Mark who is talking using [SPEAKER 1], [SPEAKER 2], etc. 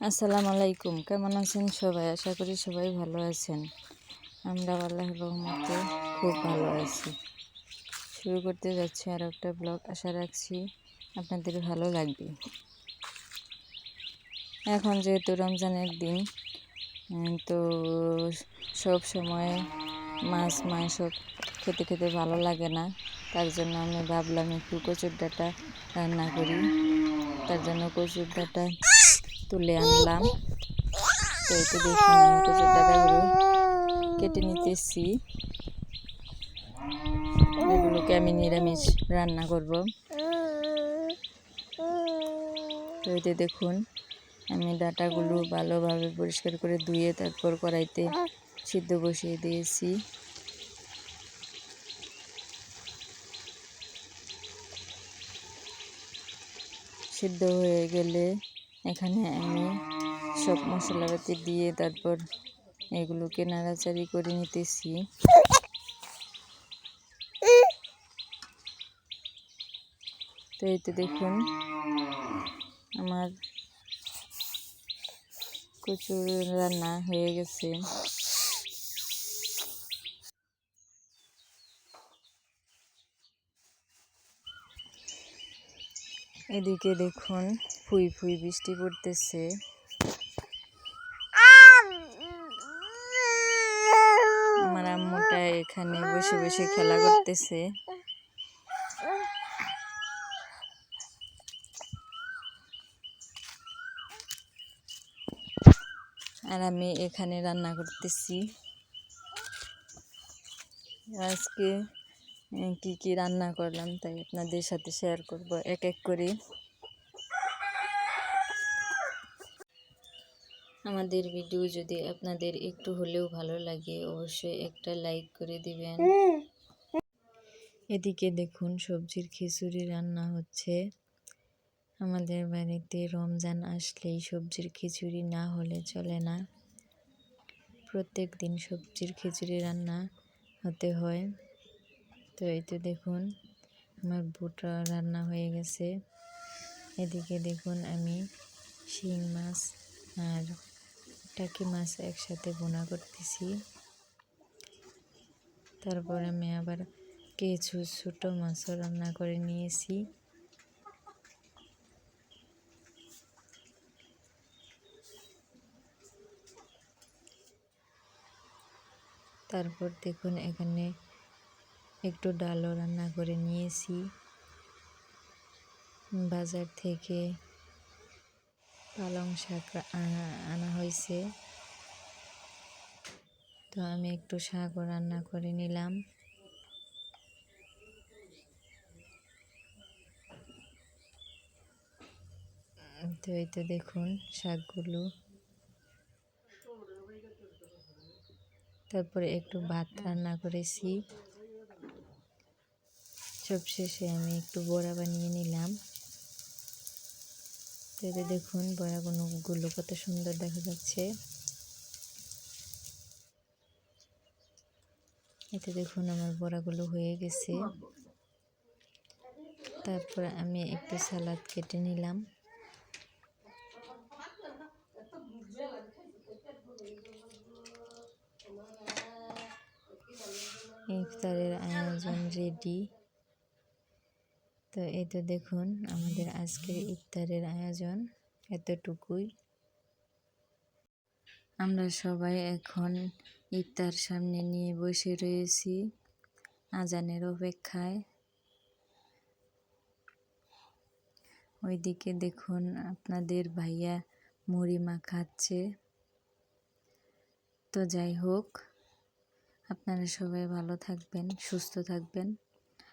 [SPEAKER 1] আসসালামু আলাইকুম। কেমন আছেন সবাই? আশা করি সবাই ভালো আছেন। আমরা আল্লাহ রহমতে খুব ভালো আছি। শুরু করতে যাচ্ছি আর একটা ব্লগ। আশা রাখছি আপনাদের ভালো লাগবে। এখন যেহেতু রমজানের দিন তো সব সময় মাছ, মাংস খেতে খেতে ভালো লাগে না। তার জন্য আমি ভাবলাম একটু কচুর ডাটা রান্না করি। তার জন্য কচুর ডাঁটা তুলে আনলাম। তো এতে দেখুন কেটে নিতেছি। এগুলোকে আমি নিরামিষ রান্না করব। তো এতে দেখুন, আমি ডাটাগুলো ভালোভাবে পরিষ্কার করে ধুয়ে তারপর কড়াইতে সিদ্ধ বসিয়ে দিয়েছি। সিদ্ধ হয়ে গেলে এখানে আমি সব মশলাপাতি দিয়ে তারপর এগুলোকে নাড়াচাড়ি করে নিতেছি। তো এই তো দেখুন, আমার কচুর রান্না হয়ে গেছে। এদিকে দেখুন ফুই ফুই বৃষ্টি পড়তেছে। আমার আম্মুটা এখানে বসে বসে খেলা করতেছে। আর আমি এখানে রান্না করতেছি। আজকে কি কি রান্না করলাম তাই আপনাদের সাথে শেয়ার করব। এক এক করে। আমাদের ভিডিও যদি আপনাদের একটু হলেও ভালো লাগে, অবশ্যই একটা লাইক করে দিবেন। এদিকে দেখুন, সবজির খিচুড়ি রান্না হচ্ছে। আমাদের বাড়িতে রমজান আসলেই সবজির খিচুড়ি না হলে চলে না। প্রত্যেক দিন সবজির খিচুড়ি রান্না হতে হয়। তো এই তো দেখুন, আমার বুটা রান্না হয়ে গেছে। এদিকে দেখুন, আমি শিং মাছ আর টাকি মাছ একসাথে বোনা করতেছি। তারপর আমি আবার কিছু ছোটো মাছও রান্না করে নিয়েছি। তারপর দেখুন এখানে একটু ডালও রান্না করে নিয়েছি। বাজার থেকে পালং শাক আনা- হয়েছে। তো আমি একটু শাকও রান্না করে নিলাম। তো এই তো দেখুন শাকগুলো। তারপরে একটু ভাত রান্না করেছি। সবশেষে আমি একটু বড়া বানিয়ে নিলাম। এতে দেখুন বড়াগুলো গুলো কত সুন্দর দেখা যাচ্ছে। এতে দেখুন আমার বড়াগুলো হয়ে গেছে। তারপর আমি একটু সালাদ কেটে নিলাম। ইফতারের আয়োজন রেডি। তো এই তো দেখুন আমাদের আজকের ইফতারের আয়োজন এতটুকুই। আমরা সবাই এখন ইফতার সামনে নিয়ে বসে রয়েছি আজানের অপেক্ষায়। ওইদিকে দেখুন আপনাদের ভাইয়া মুড়ি মাখাচ্ছে। তো যাই হোক, আপনারা সবাই ভালো থাকবেন, সুস্থ থাকবেন।